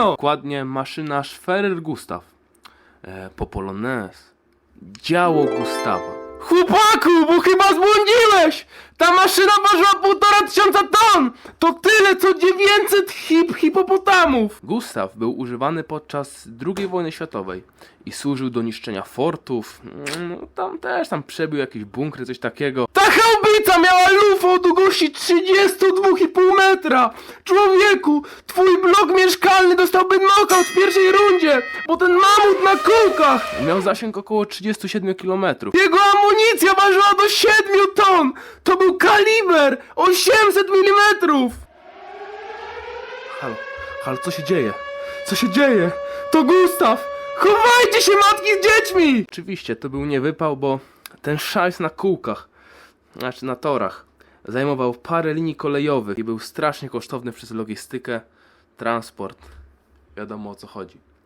pewno! Dokładnie maszyna Schwerer Gustav. E, po Polonaise. Działo Gustawa. Chłopaku, bo chyba zbłądziłeś! Ta maszyna ważyła półtora tysiąca ton! To tyle, co 900 hip hipopotamów! Gustaw był używany podczas II wojny światowej i służył do niszczenia fortów. No, tam też tam przebił jakieś bunkry, coś takiego. Ta chałbica miała lufę o długości 32,5 metra! Człowieku, twój blok mieszkalny dostałby knockout w pierwszej rundzie, bo ten mamut na kółkach! Miał zasięg około 37 km. Jego amunicja ważyła do 7 ton! To był kaliber 800 mm! Halo, halo, co się dzieje? Co się dzieje? To Gustaw! Chowajcie się matki z dziećmi! Oczywiście, to był nie wypał, bo ten szajs na kółkach, znaczy na torach, zajmował parę linii kolejowych i był strasznie kosztowny przez logistykę, transport. Wiadomo o co chodzi.